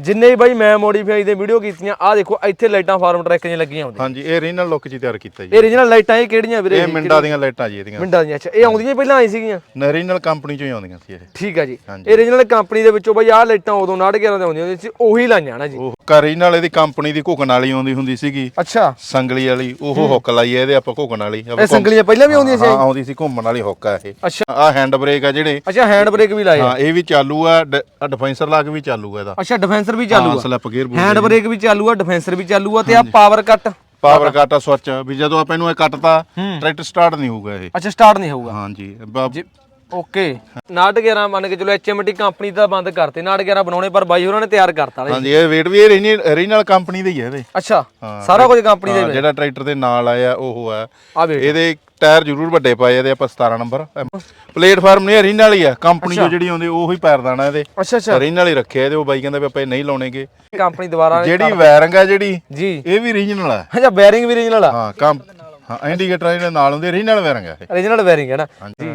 ਜਿੰਨੇ ਵੀ ਬਾਈ ਮੈਂ ਮੋਡੀਫਾਈ ਦੇ ਵੀਡੀਓ ਕੀਤੀਆਂ ਆ ਦੇਖੋ ਇੱਥੇ ਲਾਈਟਾਂ ਫਾਰਮ ਟਰੈਕ ਦੀਆਂ ਲੱਗੀਆਂ ਹੁੰਦੀਆਂ। ਹਾਂਜੀ ਇਹ ਰੀਨਲ ਲੁੱਕ 'ਚ ਤਿਆਰ ਕੀਤਾ ਜੀ। ਇਹ origignal ਲਾਈਟਾਂ ਇਹ ਕਿਹੜੀਆਂ ਵੀਰੇ? ਇਹ ਮਿੰਡਾ ਦੀਆਂ ਲਾਈਟਾਂ ਜੀ ਇਹਦੀਆਂ। ਮਿੰਡਾਂ ਦੀਆਂ ਅੱਛਾ ਇਹ ਆਉਂਦੀਆਂ ਪਹਿਲਾਂ ਆਈ ਸੀਗੀਆਂ? ਨਰੀਨਲ ਕੰਪਨੀ 'ਚੋਂ ਹੀ ਆਉਂਦੀਆਂ ਸੀ ਇਹ। ਠੀਕ ਆ ਜੀ। ਇਹ origignal ਕੰਪਨੀ ਦੇ ਵਿੱਚੋਂ ਬਾਈ ਆਹ ਲਾਈਟਾਂ ਉਦੋਂ 911 ਦੇ ਆਉਂਦੀਆਂ ਸੀ ਉਹੀ ਲਾਈਆਂ ਨਾ ਜੀ। ਉਹ ਕਰੀਨਲ ਇਹਦੀ ਕੰਪਨੀ ਦੀ ਘੁਕਣ ਵਾਲੀ ਆਉਂਦੀ ਹੁੰਦੀ ਸੀਗੀ। ਅੱਛਾ। ਸੰਗਲੀ ਵਾਲੀ ਉਹ ਹੁੱਕ ਲਾਈ ਇਹਦੇ ਆਪਾਂ ਘੁਕਣ ਵਾਲੀ। ਇਹ ਸੰਗਲੀਆਂ ਪਹਿਲਾਂ ਵੀ ਆਉਂਦੀਆਂ ਸੀ। ਹਾਂ ਆਉਂਦੀ ਸੀ ਘੁੰਮਣ ਵਾਲੀ ਹੁੱਕ ਆ ਇਹ। ਅੱਛਾ। ਆ ਹੈਂਡ ਬ੍ਰੇਕ ਆ ਜਿਹੜੇ। ਅੱਛਾ ਹੈਂਡ ਬ੍ਰੇਕ ਵੀ ਲਾਏ। ਹਾਂ ਇਹ ਵੀ ਚਾਲੂ ਆ ਡਿਫੈਂਸਰ ਲੱਗ ਵੀ ਚਾਲੂ ਆ ਇਹਦਾ। ਅੱਛਾ ਡਿਫੈਂਸਰ ਵੀ ਚਾਲੂ ਹਾਂ ਆ ਸਲਿੱਪ ਗੇਅਰ ਹੈਂਡ ਬ੍ਰੇਕ ਵੀ ਚਾਲੂ ਆ ਡਿਫੈਂਸਰ ਵੀ ਚਾਲੂ ਆ ਤੇ ਆ power cut power cut switch ਵੀ ਜਦੋਂ ਆਪਾਂ ਇਹਨੂੰ ਇਹ ਕੱਟਤਾ ਟਰੈਕਟਰ ਸਟਾਰਟ ਨਹੀਂ ਹੋਊਗਾ ਇਹ। ਅੱਛਾ ਸਟਾਰਟ ਨਹੀਂ ਹੋਊਗਾ। ਹਾਂਜੀ। ਬ- ਜੀ ਓਕੇ। 911 ਮੰਨ ਕੇ ਚਲੋ ਐਚਐਮਟੀ ਕੰਪਨੀ ਦਾ ਬੰਦ ਕਰਤੇ 911 ਬਣਾਉਣੇ ਪਰ ਬਾਈ ਹੋਰਾਂ ਨੇ ਤਿਆਰ ਕਰਤਾ। ਹਾਂਜੀ ਇਹ weight ਵੀ ਇਹ ਰੀਨਲ ਕੰਪਨੀ ਦਾ ਹੀ ਹੈ ਇਹਦੇ ਅੱਛਾ ਸਾਰਾ ਕੁਝ ਕੰਪਨੀ ਦੇ ਹਾਂ, ਜਿਹੜਾ ਟਰੈਕਟਰ ਦੇ ਨਾਲ ਆਇਆ ਉਹ ਆ ਇਹਦੇ ਟਾਇਰ ਜ਼ਰੂਰ ਵੱਡੇ ਪਾਏ ਇਹਦੇ ਆਪਾਂ 17 ਨੰਬਰ ਪਲੇਟਫਾਰਮ ਨਹੀਂ ਰੀਨਲ ਹੀ ਆ। ਕੰਪਨੀ ਜੋ ਜਿਹੜੀ ਆਉਂਦੀ ਉਹੀ ਪੈਰਦਾਨਾ ਇਹਦੇ। ਅੱਛਾ ਅੱਛਾ। ਰੀਨਲ ਹੀ ਰੱਖਿਆ ਇਹਦੇ ਉਹ ਬਾਈ ਕਹਿੰਦਾ ਵੀ ਆਪਾਂ ਇਹ ਨਹੀਂ ਲਾਉਣੇਗੇ। ਕੰਪਨੀ ਦੁਬਾਰਾ ਜਿਹੜੀ ਵਾਇਰਿੰਗ ਆ ਜਿਹੜੀ ਜੀ। ਇਹ ਵੀ ਰੀਜਨਲ ਆ। ਅੱਛਾ ਬੈਰਿੰਗ ਵੀ origignal ਆ। ਹਾਂ ਕੰਮ ਹਾਂ ਇੰਡੀਕੇਟਰ ਇਹਦੇ ਨਾਲ ਹੁੰਦੇ ਰੀਜਨਲ ਵਾਇਰਿੰਗ ਇਹ। Origignal ਬੈਰਿੰਗ ਹੈ ਨਾ। ਹਾਂਜੀ।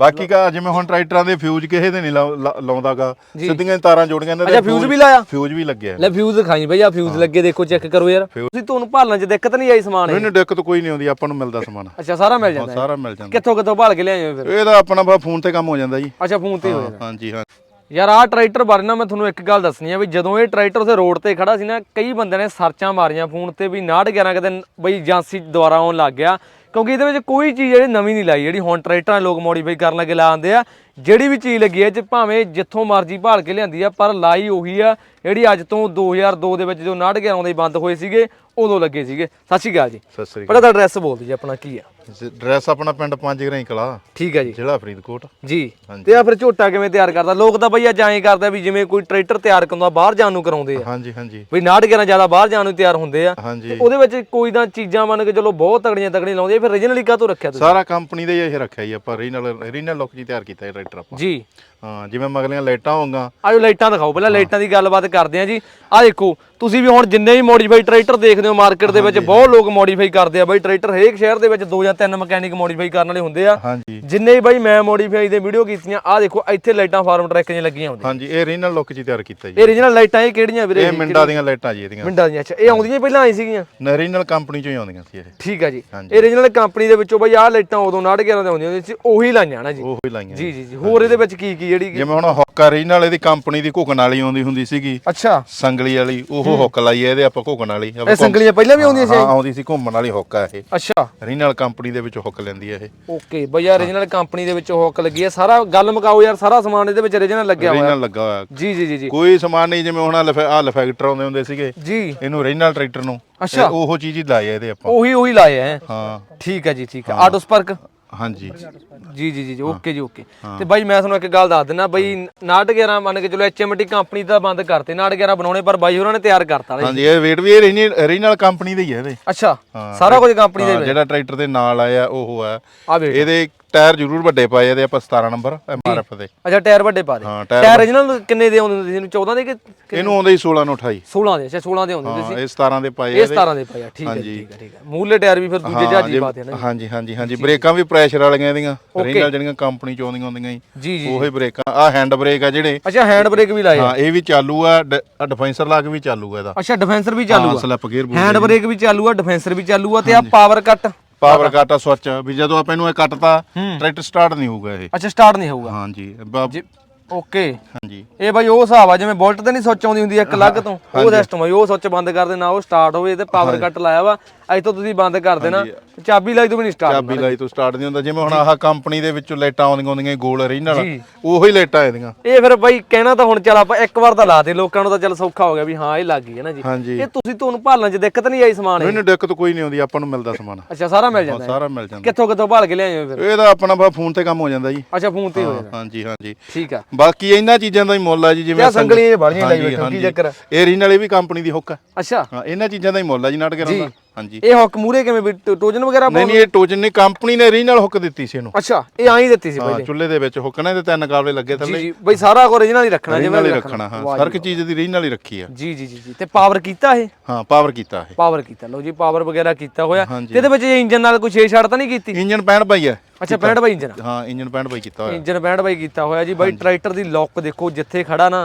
ਬਾਕੀ ਕਾ ਜਿਵੇਂ ਹੁਣ ਟਰੈਕਟਰਾਂ ਦੇ ਫਿਊਜ਼ ਕਿਸੇ ਦੇ ਨਹੀਂ ਲਾਉਂਦਾਗਾ ਸਿੱਧੀਆਂ ਹੀ ਤਾਰਾਂ ਜੋੜੀਆਂ ਇਹਨਾਂ ਦੇ ਅੱਛਾ ਫਿਊਜ਼ ਵੀ ਲਾਇਆ? ਫਿਊਜ਼ ਵੀ ਲੱਗਿਆ। ਲੈ ਫਿਊਜ਼ ਦਿਖਾਈ ਬਈ ਆ ਫਿਊਜ਼ ਲੱਗੇ ਦੇਖੋ ਚੈੱਕ ਕਰੋ ਯਾਰ। ਤੁਸੀਂ ਤੁਹਾਨੂੰ ਭਾਲਣ ਚ ਦਿੱਕਤ ਨਹੀਂ ਆਈ ਸਮਾਨ ਇਹ? ਮੈਨੂੰ ਦਿੱਕਤ ਕੋਈ ਨਹੀਂ ਆਉਂਦੀ ਆਪਾਂ ਨੂੰ ਮਿਲਦਾ ਸਮਾਨ। ਅੱਛਾ ਸਾਰਾ ਮਿਲ ਜਾਂਦਾ ਹੈ। ਸਾਰਾ ਮਿਲ ਜਾਂਦਾ। ਕਿੱਥੋਂ ਕਿੱਥੋਂ ਭਾਲ ਕੇ ਲਿਆਏ ਹੋ ਫਿਰ? ਇਹਦਾ ਆਪਣਾ ਫੋਨ ਤੇ ਕੰਮ ਹੋ ਜਾਂਦਾ ਜੀ। ਅੱਛਾ ਫੋਨ ਤੇ ਹੀ ਹੋ ਜਾਂਦਾ। ਹਾਂਜੀ ਹਾਂ। ਯਾਰ, ਆਹ ਟਰੈਕਟਰ ਬਾਰੇ ਨਾ ਮੈਂ ਤੁਹਾਨੂੰ ਇੱਕ ਗੱਲ ਦੱਸਣੀ ਆ ਵੀ ਜਦੋਂ ਇਹ ਟਰੈਕਟਰ ਉਸੇ ਰੋਡ ਤੇ ਖੜਾ ਸੀ ਨਾ, ਕਈ ਬੰਦਿਆਂ ਨੇ ਸਰਚਾਂ ਮਾਰੀਆਂ ਫੋਨ ਤੇ ਵੀ 911 ਕਿਤੇ ਬਈ ਏਜੰਸੀ ਦੁਆਰਾ ਆਉਣ ਲੱਗ ਗਿਆ, ਕਿਉਂਕਿ ਇਹਦੇ ਵਿੱਚ ਕੋਈ ਚੀਜ਼ ਜਿਹੜੀ ਨਵੀਂ ਨਹੀਂ ਲਾਈ, ਜਿਹੜੀ ਹੁਣ ਟਰੈਕਟਰਾਂ ਲੋਕ ਮੋਡੀਫਾਈ ਕਰਨ ਲੱਗੇ ਲਾਉਂਦੇ ਆ, ਜਿਹੜੀ ਵੀ ਚੀਜ਼ ਲੱਗੀ ਹੈ ਚ ਭਾਵੇਂ ਜਿੱਥੋਂ ਮਰਜ਼ੀ ਭਾਲ ਕੇ ਲਿਆਂਦੀ ਆ, ਪਰ ਲਾਈ ਉਹੀ ਆ, ਜਿਹੜੀ ਅੱਜ ਤੋਂ 2002 ਦੇ ਵਿੱਚ ਜੋ 911 ਆਉਂਦੇ ਬੰਦ ਹੋਏ ਸੀਗੇ ਉਦੋਂ ਲੱਗੇ ਸੀਗੇ। ਸਤਿ ਸ਼੍ਰੀ ਅਕਾਲ ਜੀ। ਸਤਿ ਸ੍ਰੀ ਪਹਿਲਾਂ ਤਾਂ ਐਡਰੈਸ ਬੋਲ ਦਿਓ ਜੀ ਆਪਣਾ ਕੀ ਆ? ਅਕਾਲ ਡਰੈਸ ਆਪਣਾ ਪਿੰਡ ਪੰਜ ਗਰਾਈ ਕਲਾ ਠੀਕ ਹੈ ਜੀ। ਜ਼ਿਲ੍ਹਾ ਫਰੀਦਕੋਟ। ਜੀ। ਤੇ ਆ ਫਿਰ ਝੋਟਾ ਕਿਵੇਂ ਤਿਆਰ ਕਰਦਾ? ਲੋਕ ਤਾਂ ਬਈ ਅੱਜ ਐਂ ਕਰਦਾ ਵੀ ਜਿਵੇਂ ਕੋਈ ਟਰੈਕਟਰ ਤਿਆਰ ਕਰਦਾ ਬਾਹਰ ਜਾਣ ਨੂੰ ਕਰਾਉਂਦੇ ਆ। ਹਾਂਜੀ ਹਾਂਜੀ। ਵੀ 911 ਜ਼ਿਆਦਾ ਬਾਹਰ ਜਾਣ ਨੂੰ ਤਿਆਰ ਹੁੰਦੇ ਆ। ਹਾਂਜੀ। ਉਹਦੇ ਵਿੱਚ ਕੋਈ ਤਾਂ ਚੀਜ਼ਾਂ ਮੰਨ ਕੇ ਚਲੋ ਬਹੁਤ ਤਗੜੀਆਂ ਤਗੜੀਆਂ ਲਾਉਂਦੇ ਆ ਫਿਰ ਰੀਜਨਲੀ ਕਾਹ ਤੋਂ ਰੱਖਿਆ ਤੁਸੀਂ? ਸਾਰਾ ਕੰਪਨੀ ਦਾ ਹੀ ਇਹ ਰੱਖਿਆ ਜੀ ਆਪਾਂ ਰੀਨਲ ਰੀਨਲ ਲੁੱਕ ਜੀ ਤਿਆਰ ਕੀਤਾ ਇਹ ਟਰੈਕਟਰ ਆਪਾਂ। ਜੀ। ਹਾਂ ਜਿਵੇਂ ਮਗਲੀਆਂ ਲਾਈਟਾਂ ਹੋਊਗਾ। ਆਜੋ ਲਾਈਟਾਂ ਦਿਖਾਓ ਪਹਿਲਾਂ ਲਾਈਟਾਂ ਦੀ ਗੱਲਬਾਤ ਕਰਦੇ ਆ ਜੀ। ਆ ਦੇਖੋ ਤੁਸੀਂ ਵੀ ਹੁਣ ਜਿੰਨੇ ਵੀ ਮੋਡੀਫਾਈ ਟਰੈਕਟਰ ਦੇਖਦੇ ਹੋ ਮਾਰਕੀਟ ਦੇ ਵਿੱਚ ਬਹੁਤ ਲੋਕ ਮੋਡੀਫਾਈ ਕਰਦੇ ਆ ਬਈ ਟਰੈਕਟਰ ਹਰੇਕ ਸ਼ਹਿਰ ਦੇ ਵਿੱਚ ਦੋ ਜਾਂ ਤਿੰਨ ਮਕੈਨਿਕ ਮੋਡੀਫਾਈ ਕਰਨ ਵਾਲੇ ਹੁੰਦੇ ਆ। ਜਿੰਨੇ ਵੀ ਬਾਈ ਮੈਂ ਮੋਡੀਫਾਈ ਦੇ ਵੀਡੀਓ ਕੀਤੀਆਂ ਆ ਦੇਖੋ ਇੱਥੇ ਲਾਈਟਾਂ ਫਾਰਮ ਟਰੈਕ ਦੀਆਂ ਲੱਗੀਆਂ ਹੁੰਦੀਆਂ। ਹਾਂਜੀ ਇਹ ਰੀਨਲ ਲੁੱਕ ਜੀ ਤਿਆਰ ਕੀਤਾ ਜੀ। ਇਹ origignal ਲਾਈਟਾਂ ਇਹ ਕਿਹੜੀਆਂ ਵੀਰੇ? ਇਹ ਮਿੰਡਾ ਦੀਆਂ ਲਾਈਟਾਂ ਜੀ ਇਹਦੀਆਂ। ਮਿੰਡਾਂ ਦੀਆਂ ਅੱਛਾ। ਇਹ ਆਉਂਦੀਆਂ ਪਹਿਲਾਂ ਆਈ ਸੀਗੀਆਂ? ਨਰੀਨਲ ਕੰਪਨੀ 'ਚੋਂ ਹੀ ਆਉਂਦੀਆਂ ਸੀ ਇਹ। ਠੀਕ ਆ ਜੀ। ਇਹ origignal ਕੰਪਨੀ ਦੇ ਵਿੱਚੋਂ ਬਾਈ ਆਹ ਲਾਈਟਾਂ ਉਦੋਂ 911 ਦੇ ਆਉਂਦੀਆਂ ਸੀ ਉਹੀ ਲਾਈਆਂ ਨਾ ਜੀ। ਉਹ ਲਾਈਆਂ ਜੀ ਜੀ। ਜੀ ਹੋਰ ਇਹਦੇ ਵਿੱਚ ਕੀ ਕੀ ਜਿਹੜੀ ਜਿਵੇਂ ਹੁਣ ਹੁੱਕ ਰੀਨਲ ਇਹਦੀ ਕੰਪਨੀ ਦੀ ਘੁਕਣ ਵਾਲੀ ਆਉਂਦੀ ਹੁੰਦੀ ਸੀਗੀ। ਅੱਛਾ। ਸੰਗਲੀ ਵਾਲੀ ਉਹ ਹੁੱਕ ਲਾਈ ਹੈ ਇਹਦੇ ਆਪਾਂ ਘੁਕਣ ਵਾਲੀ। ਇਹ ਸੰਗਲੀਆਂ ਪਹਿਲਾਂ ਵੀ ਆਉਂਦੀਆਂ ਸੀ ਹਾਂ ਆਉਂਦੀ ਸੀ ਘੁੰਮਣ ਵਾਲੀ ਹੁੱਕ ਆ ਇਹ। ਅੱਛਾ। ਰੀਨਲ ਕੰਪਨੀ ਦੇ ਵਿੱਚ ਹੁੱਕ ਲੈਂਦੀ ਹੈ ਇਹ। ਓਕੇ ਬਈ ਯਾਰ origignal ਕੰਪਨੀ ਦੇ ਵਿੱਚ ਹੁੱਕ ਲੱਗੀ ਹੈ ਸਾਰਾ ਗੱਲ ਮੁਕਾਓ ਯਾਰ ਸਾਰਾ ਸਮਾਨ ਇਹਦੇ ਵਿੱਚ origignal ਲੱਗਿਆ ਹੋਇਆ। ਰੀਨਲ ਲੱਗਾ ਹੋਇਆ। ਜੀ ਜੀ ਜੀ ਕੋਈ ਸਮਾਨ ਨਹੀਂ ਜਿਵੇਂ ਹੁਣ ਆ ਲਫੈਕਟਰ ਆਉਂਦੇ ਹੁੰਦੇ ਸੀਗੇ। ਜੀ। ਇਹਨੂੰ ਰੀਨਲ ਟਰੈਕਟਰ ਨੂੰ। ਅੱਛਾ। ਉਹੋ ਚੀਜ਼ ਹੀ ਹੈ ਇਹਦੇ ਆਪਾਂ। ਉਹੀ ਉਹੀ ਲਾਏ ਹੈ? ਹਾਂ। ਠੀਕ ਹੈ ਜੀ ਠੀਕ ਹੈ। ਆਟੋ ਸਪਾਰਕ ਹਾਂਜੀ। ਜੀ ਜੀ ਜੀ ਓਕੇ ਜੀ ਓਕੇ। ਤੇ ਬਾਈ ਮੈਂ ਤੁਹਾਨੂੰ ਇੱਕ ਗੱਲ ਦੱਸ ਦਿੰਦਾ ਬਈ 911 ਮੰਨ ਕੇ ਚਲੋ ਐਚਐਮਟੀ ਕੰਪਨੀ ਦਾ ਬੰਦ ਕਰਤੇ 911 ਬਣਾਉਣੇ ਪਰ ਬਾਈ ਹੋਰਾਂ ਨੇ ਤਿਆਰ ਕਰਤਾ। ਹਾਂਜੀ ਇਹ weight ਵੀ ਇਹ ਰੀਨਲ ਕੰਪਨੀ ਦਾ ਹੀ ਹੈ ਇਹਦੇ। ਅੱਛਾ ਸਾਰਾ ਕੁਝ ਕੰਪਨੀ ਦੇ ਹਾਂ, ਜਿਹੜਾ ਟਰੈਕਟਰ ਦੇ ਨਾਲ ਆਇਆ ਉਹ ਆ। ਇਹਦੇ ਟਾਇਰ ਜ਼ਰੂਰ ਵੱਡੇ ਪਾਏ ਇਹਦੇ ਆਪਾਂ 17 ਨੰਬਰ ਐਮਆਰਐਫ ਦੇ। ਅੱਛਾ ਟਾਇਰ ਵੱਡੇ ਪਾ ਦੇ। ਹਾਂ ਟਾਇਰ ਟਾਇਰ origignal ਕਿੰਨੇ ਦੇ ਆਉਂਦੇ ਹੁੰਦੇ ਸੀ? ਇਹਨੂੰ 14 ਦੇ ਕਿ ਕਿ- ਇਹਨੂੰ ਆਉਂਦੇ ਹੀ 16 ਨੂੰ 28 16 ਦੇ ਅੱਛਾ 16 ਦੇ ਆਉਂਦੇ ਹੁੰਦੇ ਹਾਂ ਇਹ 17 ਦੇ ਪਾਏ ਇਹ ਇਹਦੇ। 17 ਦੇ ਪਏ ਆ ਠੀਕ ਹੈ ਹਾਂਜੀ। ਠੀਕ ਹੈ ਠੀਕ ਹੈ। ਮੂਲੇ ਟਾਇਰ ਵੀ ਫਿਰ ਦੂਜੇ ਹਾਂ, ਜਹਾਜੀ ਜੇ- ਪਾਤੇ ਨਾ ਹਾਂਜੀ ਹਾਂਜੀ ਹਾਂਜੀ। ਬ੍ਰੇਕਾਂ ਵੀ ਪ੍ਰੈਸ਼ਰ ਵਾਲੀਆਂ ਇਹਦੀਆਂ। ਰੀਨਲ ਜਿਹੜੀਆਂ ਕੰਪਨੀ ਚ ਆਉਂਦੀਆਂ ਹੁੰਦੀਆਂ ਜੀ। ਜੀ ਜੀ ਉਹੀ ਬ੍ਰੇਕਾਂ। ਆ ਹੈਂਡ ਬ੍ਰੇਕ ਆ ਜਿਹੜੇ। ਅੱਛਾ ਹੈਂਡ ਬ੍ਰੇਕ ਵੀ ਲਾਏ ਆ। ਹਾਂ ਇਹ ਵੀ ਚਾਲੂ ਆ। ਡਿਫੈਂਸਰ ਲੱਗ ਵੀ ਚਾਲੂ ਆ ਇਹਦਾ। ਅੱਛਾ ਡਿਫੈਂਸਰ ਵੀ ਚਾਲੂ ਹਾਂ ਆ। ਸਲਿੱਪ ਗੇਅਰ ਹੈਂਡ ਬ੍ਰੇਕ ਵੀ ਚਾਲੂ ਆ ਡਿਫੈਂਸਰ ਵੀ ਚਾਲੂ ਆ ਤੇ ਆ ਪਾਵਰ ਕੱਟ ਪਾਵਰ ਕੱਟ ਆ ਸਵਿਚ ਵੀ ਜਦੋਂ ਆਪਾਂ ਇਹਨੂੰ ਇਹ ਕੱਟਤਾ ਟਰੈਕਟਰ ਸਟਾਰਟ ਨਹੀਂ ਹੋਊਗਾ ਇਹ। ਅੱਛਾ ਸਟਾਰਟ ਨਹੀਂ ਹੋਊਗਾ। ਹਾਂਜੀ ਬ- ਓਕੇ ਹਾਂਜੀ। ਇਹ ਬਾਈ ਉਹ ਹਿਸਾਬ ਆ ਜਿਵੇਂ ਬੁਲਟ ਤੇ ਨਹੀਂ ਸੁੱਚ ਆਉਂਦੀ ਹੁੰਦੀ ਆ ਇੱਕ ਅਲੱਗ ਤੋਂ। ਉਹ ਸਿਸਟਮ ਆ ਉਹ ਸੁੱਚ ਬੰਦ ਕਰ ਦੇਣਾ ਉਹ ਸਟਾਰਟ ਹੋਵੇ ਤੇ ਪਾਵਰ ਕੱਟ ਲਾਇਆ ਵਾ। ਇੱਥੋਂ ਤੁਸੀਂ ਬੰਦ ਕਰ ਦੇਣਾ। ਤੇ ਚਾਬੀ ਲਾਈ ਤੋਂ ਵੀ ਨਹੀਂ ਸਟਾਰਟ ਚਾਬੀ ਲਾਈ ਤੋਂ ਸਟਾਰਟ ਨਹੀਂ ਹੁੰਦਾ। ਜਿਵੇਂ ਹੁਣ ਆਹ ਕੰਪਨੀ ਦੇ ਵਿੱਚੋਂ ਲਾਈਟਾਂ ਆਉਂਦੀਆਂ ਹੁੰਦੀਆਂ ਗੋਲ ਜੀ। ਉਹੀ ਲਾਈਟਾਂ ਇਹਦੀਆਂ। ਇਹ ਫਿਰ ਬਾਈ ਕਹਿਣਾ ਤਾਂ ਹੁਣ ਚੱਲ ਆਪਾਂ ਇੱਕ ਵਾਰ ਤਾਂ ਲਾ ਦੇ ਲੋਕਾਂ ਨੂੰ ਤਾਂ ਚੱਲ ਸੌਖਾ ਹੋ ਗਿਆ ਵੀ ਹਾਂ ਇਹ ਲੱਗ ਗਈ ਹੈ ਨਾ ਜੀ। ਇਹ ਤੁਸੀਂ ਤੁਹਾਨੂੰ ਭਾਲਣ 'ਚ ਦਿੱਕਤ ਨਹੀਂ ਆਈ ਸਮਾਨ ਇਹ? ਮੈਨੂੰ ਦਿੱਕਤ ਕੋਈ ਨਹੀਂ ਆਉਂਦੀ ਆਪਾਂ ਨੂੰ ਮਿਲਦਾ ਸਮਾਨ। ਅੱਛਾ ਸਾਰਾ ਮਿਲ ਜਾਂਦਾ। ਸਾਰਾ ਮਿਲ ਜਾਂਦਾ। ਕਿੱਥੋਂ ਕਿੱਥੋਂ ਭਾਲ ਕੇ ਲਿਆਏ ਹੋ ਫਿਰ? ਇਹਦਾ ਆਪਣਾ ਬਾ ਫੋਨ ਤੇ ਕੰਮ ਹੋ ਜਾਂਦਾ ਜੀ। ਅੱਛਾ ਫੋਨ ਤੇ ਹੋ ਜਾਂਦਾ। ਹਾਂਜੀ ਹਾਂਜੀ। ਠੀਕ ਆ। ਬਾਕੀ ਇਹਨਾਂ ਚੀਜ਼ਾਂ ਦਾ ਹੀ ਮੁੱਲ ਆ ਜੀ ਜਿਵੇਂ ਕਿਆ ਸੰਗਲੀਆਂ ਬੜੀਆਂ ਲਾਈ ਹਾਂਜੀ, ਬੈਠੋ ਕੀ। ਚੱਕਰ? ਇਹ ਰੀਨਲ ਇਹ ਵੀ ਕੰਪਨੀ ਦੀ ਹੁੱਕ ਆ। ਅੱਛਾ। ਹਾਂ ਇਹਨਾਂ ਚੀਜ਼ਾਂ ਦਾ ਹੀ ਮੁੱਲ ਆ ਜੀ ਨਾਟ ਕਰਾਂਦਾ ਹਾਂਜੀ। ਇਹ ਹੁੱਕ ਮੂਰੇ ਕਿਵੇਂ ਵੀ ਟੋ- ਟੋਜਨ ਵਗੈਰਾ ਨਹੀਂ ਨਹੀਂ ਇਹ ਟੋਜਨ ਨੇ ਕੰਪਨੀ ਨੇ ਰੀਨਲ ਹੁੱਕ ਦਿੱਤੀ ਸੀ ਇਹਨੂੰ। ਅੱਛਾ ਇਹ ਆਂ ਹੀ ਦਿੱਤੀ ਸੀ ਹਾਂ ਬਾਈ ਚੁੱਲ੍ਹੇ ਦੇ ਵਿੱਚ ਹੁੱਕ ਨੇ ਤੇ ਤਿੰਨ ਕਾਬਲੇ ਲੱਗੇ ਜੀ ਥੱਲੇ। ਜੀ ਬਈ ਸਾਰਾ origignal ਹੀ ਰੱਖਣਾ ਜਿਵੇਂ ਰੀਨਲ ਹੀ ਰੱਖਣਾ ਹਾਂ ਹਰ ਇੱਕ ਚੀਜ਼ ਦੀ ਰੀਨਲ ਹੀ ਰੱਖੀ ਆ। ਜੀ ਜੀ ਜੀ ਜੀ ਤੇ ਪਾਵਰ ਕੀਤਾ ਇਹ? ਹਾਂ ਪਾਵਰ ਕੀਤਾ ਇਹ। ਪਾਵਰ ਕੀਤਾ ਲਓ ਜੀ ਪਾਵਰ ਵਗੈਰਾ ਕੀਤਾ ਹੋਇਆ। ਹਾਂਜੀ। ਤੇ ਇਹਦੇ ਵਿੱਚ ਇੰਜਨ ਨਾਲ ਕੋਈ ਛੇੜ ਛਾੜ ਤਾਂ ਨਹੀਂ ਕੀਤੀ? ਇੰਜਨ 65 ਬਾਈ ਹੈ ਅੱਛਾ 65 ਬਾਈ ਇੰਜਨ ਹਾਂ ਇੰਜਨ 65 ਬਾਈ ਕੀਤਾ ਹੋਇਆ। ਇੰਜਨ 65 ਬਾਈ ਕੀਤਾ ਹੋਇਆ ਜੀ। ਬਾਈ ਟਰੈਕਟਰ ਦੀ ਲੁੱਕ ਦੇਖੋ ਜਿੱਥੇ ਖੜਾ ਨਾ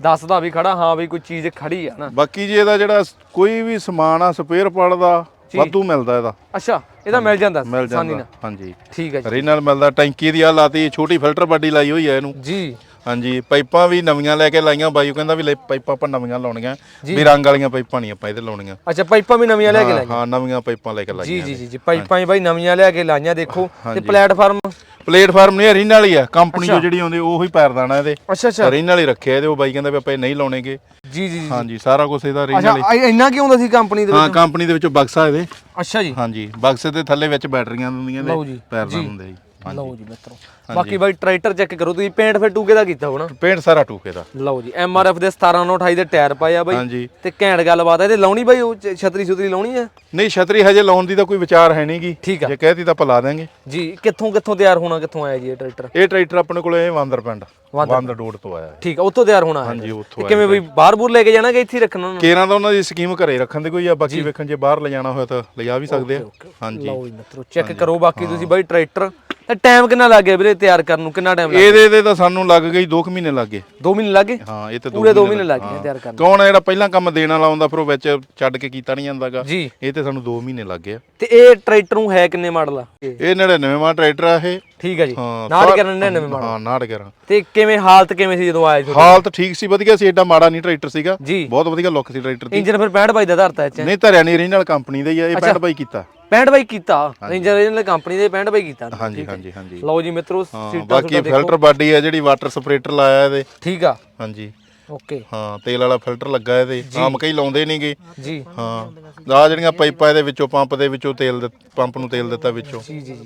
ਦੱਸਦਾ ਵੀ ਖੜਾ ਹਾਂ ਵੀ ਕੋਈ ਚੀਜ਼ ਖੜੀ ਆ ਨਾ। ਬਾਕੀ ਜੀ ਇਹਦਾ ਜਿਹੜਾ ਕੋਈ ਵੀ ਸਮਾਨ ਆ ਸਪੇਅਰ ਪਾਰਟ ਦਾ ਵਾਧੂ ਮਿਲਦਾ ਇਹਦਾ। ਅੱਛਾ ਇਹਦਾ ਮਿਲ ਜਾਂਦਾ ਮਿਲ ਆਸਾਨੀ ਜਾਂਦਾ ਨਾਲ। ਹਾਂਜੀ। ਠੀਕ ਹੈ ਜੀ। ਰੀਨਲ ਮਿਲਦਾ ਟੈਂਕੀ ਦੀ ਆ ਲਾਤੀ ਛੋਟੀ ਫਿਲਟਰ ਬਾਡੀ ਲਾਈ ਹੋਈ ਆ ਇਹਨੂੰ। ਜੀ। ਹਾਂਜੀ ਪਾਈਪਾਂ ਵੀ ਨਵੀਆਂ ਲੈ ਕੇ ਲਾਈਆਂ। ਬਾਈ ਉਹ ਕਹਿੰਦਾ ਵੀ ਲੈ ਪਾਈਪਾਂ ਆਪਾਂ ਨਵੀਆਂ ਲਾਉਣੀਆਂ। ਵੀ ਰੰਗ ਵਾਲੀਆਂ ਪਾਈਪਾਂ ਨਹੀਂ ਆਪਾਂ ਇਹਦੇ ਲਾਉਣੀਆਂ। ਅੱਛਾ ਪਾਈਪਾਂ ਵੀ ਨਵੀਆਂ ਲੈ ਕੇ ਹਾਂ, ਲਾਈਆਂ। ਹਾਂ ਨਵੀਆਂ ਪਾਈਪਾਂ ਲੈ ਕੇ ਲਾਈਆਂ ਜੀ ਜੀ ਜੀ ਪਾਈਪਾਂ ਹੀ ਬਾਈ ਨਵੀਆਂ ਲਿਆ ਕੇ ਲਾਈਆਂ ਦੇਖੋ। ਤੇ ਪਲੇਟਫਾਰਮ? ਪਲੇਟਫਾਰਮ ਨਹੀਂ ਰੀਨਲ ਹੀ ਆ। ਕੰਪਨੀ ਜੋ ਜਿਹੜੀ ਆਉਂਦੀ ਉਹੀ ਪੈਰਦਾਨਾ ਇਹਦੇ। ਅੱਛਾ ਅੱਛਾ। ਰੀਨਲ ਹੀ ਰੱਖਿਆ ਇਹਦੇ ਉਹ ਬਾਈ ਕਹਿੰਦਾ ਵੀ ਆਪਾਂ ਇਹ ਨਹੀਂ ਲਾਉਣੇਗੇ। ਜੀ ਜੀ ਹਾਂਜੀ ਸਾਰਾ ਕੁਝ ਇਹਦਾ ਅੱਛਾ ਰੀਨਲ ਆ- ਇੰਨਾ ਕਿਉਂ ਹੁੰਦਾ ਸੀ ਕੰਪਨੀ ਦੇ ਹਾਂ ਵਿੱਚ ਕੰਪਨੀ ਦੇ ਵਿੱਚੋਂ ਬਕਸਾ ਇਹਦੇ। ਅੱਛਾ ਜੀ। ਹਾਂਜੀ ਬਕਸੇ ਦੇ ਥੱਲੇ ਵਿੱਚ ਬੈਟਰੀਆਂ ਹੁੰਦੀਆਂ ਨੇ ਜੀ। ਹੁੰਦੇ ਜੀ। ਲਓ ਜੀ ਮਿੱਤਰੋ। ਬਾਕੀ ਬਾਈ ਟਰੈਕਟਰ ਚੈੱਕ ਕਰੋ ਤੁਸੀਂ ਪੇਂਟ ਫਿਰ ਟੂਕੇ ਦਾ ਕੀਤਾ ਹੋਣਾ। ਪੇਂਟ ਸਾਰਾ ਟੂਕੇ ਦਾ। ਲਓ ਜੀ ਐਮ ਆਰ ਐਫ ਦੇ 1728 ਦੇ ਟਾਇਰ ਪਾਏ ਆ ਬਾਈ। ਹਾਂਜੀ। ਤੇ ਘੈਂਟ ਗੱਲਬਾਤ ਆ ਇਹਦੇ ਲਾਉਣੀ ਬਾਈ ਉਹ ਛਤਰੀ ਛੁਤਰੀ ਲਾਉਣੀ ਆ? ਨਹੀਂ ਛਤਰੀ ਹਜੇ ਲਾਉਣ ਦੀ ਤਾਂ ਕੋਈ ਵਿਚਾਰ ਹੈ ਨਹੀਂਗੀ। ਜੇ ਕਹਿਤੀ ਤਾਂ ਆਪਾਂ ਲਾ ਦਾਂਗੇ ਜੀ ਕਿੱਥੋਂ ਕਿੱਥੋਂ ਤਿਆਰ ਹੋਣਾ ਕਿੱਥੋਂ ਆਇਆ ਜੀ ਇਹ ਟਰੈਕਟਰ? ਇਹ ਟਰੈਕਟਰ ਆਪਣੇ ਕੋਲੇ ਵਾਂਦਰ ਪਿੰਡ ਵਾਂਦਰ ਰੋਡ ਤੋਂ ਆਇਆ ਹੈ ਠੀਕ ਆ ਉੱਥੋਂ ਤਿਆਰ ਹੋਣਾ ਹੈ। ਹਾਂਜੀ ਉੱਥੋਂ ਤੇ ਕਿਵੇਂ ਬਈ ਬਾਹਰ ਬੂਰ ਲੈ ਕੇ ਜਾਣਾ ਕਿ ਇੱਥੇ ਹੀ ਰੱਖਣਾ ਉਹਨਾਂ ਕੇਰਾਂ ਦਾ ਉਹਨਾਂ ਦੀ ਸਕੀਮ ਘਰੇ ਰੱਖਣ ਦੀ ਕੋਈ ਆ ਬਾਕੀ ਵੇਖਣ ਜੇ ਬਾਹਰ ਲਿਜਾਣਾ ਹੋਇਆ ਤਾਂ ਲਿਜਾ ਵੀ ਸਕਦੇ ਆ। ਹਾਂਜੀ। ਲਓ ਜੀ ਮਿੱਤਰੋ ਚੈੱਕ ਕਰੋ ਬਾਕੀ ਤੁਸੀਂ ਬਾਈ ਟਰੈਕਟਰ। ਤੇ ਟਾਈਮ ਕਿੰਨਾ ਲੱਗ ਗਿਆ ਵੀਰੇ? ਤਿਆਰ ਕਰਨ ਨੂੰ ਕਿੰਨਾ ਟਾਈਮ ਲੱਗ ਇਹਦੇ ਤੇ ਤਾਂ ਸਾਨੂੰ ਲੱਗ ਗਈ 2 ਮਹੀਨੇ ਲੱਗ। ਗਏ 2 ਮਹੀਨੇ ਲੱਗੇ? ਹਾਂ ਇਹ ਤੇ ਪੂਰੇ 2 ਮਹੀਨੇ ਲੱਗ ਗਏ ਤਿਆਰ ਕਰਨ। ਕੌਣ ਆ ਜਿਹੜਾ ਪਹਿਲਾਂ ਕੰਮ ਦੇਣ ਵਾਲਾ ਆਉਂਦਾ ਫਿਰ ਉਹ ਵਿੱਚ ਛੱਡ ਕੇ ਕੀਤਾ ਨਹੀਂ ਜਾਂਦਾਗਾ। ਜੀ। ਇਹ ਤੇ ਸਾਨੂੰ 2 ਮਹੀਨੇ ਲੱਗ ਗਏ ਤੇ ਇਹ ਟਰੈਕਟਰ ਨੂੰ ਹੈ ਕਿੰਨੇ ਮਾਡਲ ਆ? ਇਹ? ਇਹ 99 ਵਾਂ ਟਰੈਕਟਰ ਆ ਇਹ। ਠੀਕ ਆ ਜੀ। ਹਾਂ ਨਾੜ ਸਾ- ਕਰਨ ਨੇ ਨਵੇਂ ਮਾਡਲ। ਹਾਂ ਨਾੜ ਕਰਾਂ ਤੇ ਕਿਵੇਂ ਹਾਲਤ ਕਿਵੇਂ ਸੀ ਜਦੋਂ ਆਏ ਸੀ? ਹਾਲਤ ਠੀਕ ਸੀ ਵਧੀਆ ਸੀ ਏਡਾ ਮਾੜਾ ਨਹੀਂ ਟਰੈਕਟਰ ਸੀਗਾ। ਬਹੁਤ ਵਧੀਆ ਲੁੱਕ ਸੀ ਟਰੈਕਟਰ ਦੀ। ਇੰਜਨ ਫਿਰ 65 ਬਾਈ ਦਾ ਧਰਤਾ ਇਹ ਚ। ਨਹੀਂ ਧਰਿਆ ਨਹੀਂ ਰੀਜਨਲ ਕੰਪਨੀ ਦਾ ਹੀ ਆ ਇਹ 65 ਬਾਈ ਕੀਤਾ। 65 ਬਾਈ ਕੀਤਾ। ਇੰਜਨ ਰੀਜਨਲ ਕੰਪਨੀ ਦੇ 65 ਬਾਈ ਕੀਤਾ। ਹਾਂਜੀ ਹਾਂਜੀ ਹਾਂਜੀ। ਲਓ ਜੀ ਮਿੱਤਰੋ ਹਾਂ ਸੀਟਾਂ ਬਾਕੀ ਫਿਲਟਰ ਬਾਡੀ ਆ ਜਿਹੜੀ ਵਾਟਰ ਸਪਰੇਟਰ ਲਾਇਆ ਇਹਦੇ। ਠੀਕ ਆ। ਹਾਂਜੀ। ਓਕੇ। ਹਾਂ ਤੇਲ ਵਾਲਾ ਫਿਲਟਰ ਲੱਗਾ ਇਹਦੇ। ਆਮ ਕਈ ਲਾਉਂਦੇ ਨਹੀਂਗੇ ਜੀ। ਹਾਂ ਆ ਜਿਹੜੀਆਂ ਪਾਈਪਾਂ ਇਹਦੇ ਵਿੱਚੋਂ ਪੰਪ ਦੇ ਵਿੱਚੋਂ ਤੇਲ ਪੰਪ ਨੂੰ ਤੇਲ ਦਿੱਤਾ ਵਿੱਚੋਂ। ਜੀ ਜੀ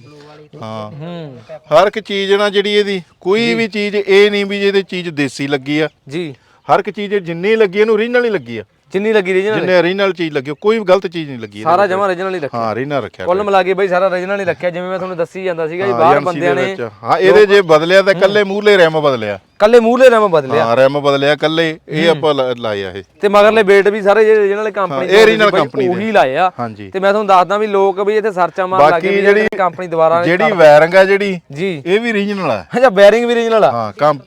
ਹਾਂ। ਹੂੰ। ਹਰ ਇੱਕ ਚੀਜ਼ ਨਾ ਜਿਹੜੀ ਇਹਦੀ ਕੋਈ ਵੀ ਚੀਜ਼ ਇਹ ਨਹੀਂ ਵੀ ਇਹਦੇ ਚੀਜ਼ ਦੇਸੀ ਲੱਗੀ ਆ। ਜੀ। ਹਰ ਇੱਕ ਚੀਜ਼ ਜਿੰਨੀ ਲੱਗੀ ਇਹਨੂੰ ਓਰੀਜਨਲ ਹੀ ਲੱਗੀ ਆ। ਜਿੰਨੀ ਲੱਗੀ ਰੀਜਨਲ ਜਿੰਨੇ ਓਰੀਜਨਲ ਚੀਜ਼ ਲੱਗੀ ਕੋਈ ਵੀ ਗਲਤ ਚੀਜ਼ ਨਹੀਂ ਲੱਗੀ ਇਹਦੇ ਸਾਰਾ ਵਿੱਚ। ਜਮਾ ਰੀਜਨਲ ਹੀ ਰੱਖਿਆ। ਹਾਂ ਓਰੀਜਨਲ ਰੱਖਿਆ ਕੁੱਲ ਮਿਲਾ ਕੇ ਬਾਈ ਸਾਰਾ ਰੀਜਨਲ ਹੀ ਰੱਖਿਆ ਜਿਵੇਂ ਮੈਂ ਤੁਹਾਨੂੰ ਦੱਸੀ ਜਾਂਦਾ ਸੀਗਾ ਜੀ ਹਾਂ, ਬਾਹਰ ਬੰਦਿਆਂ ਦੇ ਨੇ ਵਿੱਚ। ਹਾਂ ਇਹਦੇ ਜੇ ਬਦਲਿਆ ਤਾਂ ਕੱਲੇ ਮੂਹਲੇ ਰੈਮ ਬਦਲਿਆ। ਕੱਲੇ ਮੂਹਲੇ ਰਮ ਬਦਲਿਆ। ਹਾਂ ਰੈਮ ਬਦਲਿਆ ਕੱਲੇ ਇਹ ਆਪਾਂ ਲਾ- ਲਾਏ ਆ ਇਹ। ਤੇ ਮਗਰਲੇ ਬੇਟ ਵੀ ਸਾਰੇ ਜਿਹੜੇ ਰੀਜਨਲ ਕੰਪਨੀ ਇਹ original company ਦੇ। ਉਹੀ ਲਾਏ ਆ। ਹਾਂਜੀ। ਤੇ ਮੈਂ ਤੁਹਾਨੂੰ ਦੱਸਦਾ ਵੀ ਲੋਕ ਵੀ ਇੱਥੇ ਸਰਚਾਂ ਮਾਰਨ ਲੱਗੇ ਬਾਕੀ ਜਿਹੜੀ ਕੰਪਨੀ ਦੁਬਾਰਾ ਜਿਹੜੀ ਵਾਇਰਿੰਗ ਆ ਜਿਹੜੀ ਜੀ। ਇਹ ਵੀ ਓਰੀਜਨਲ ਆ। ਅੱਛਾ ਬੈਰਿੰਗ ਵੀ ਰੀਜਨਲ ਆ। ਹਾਂ ਕੰਮ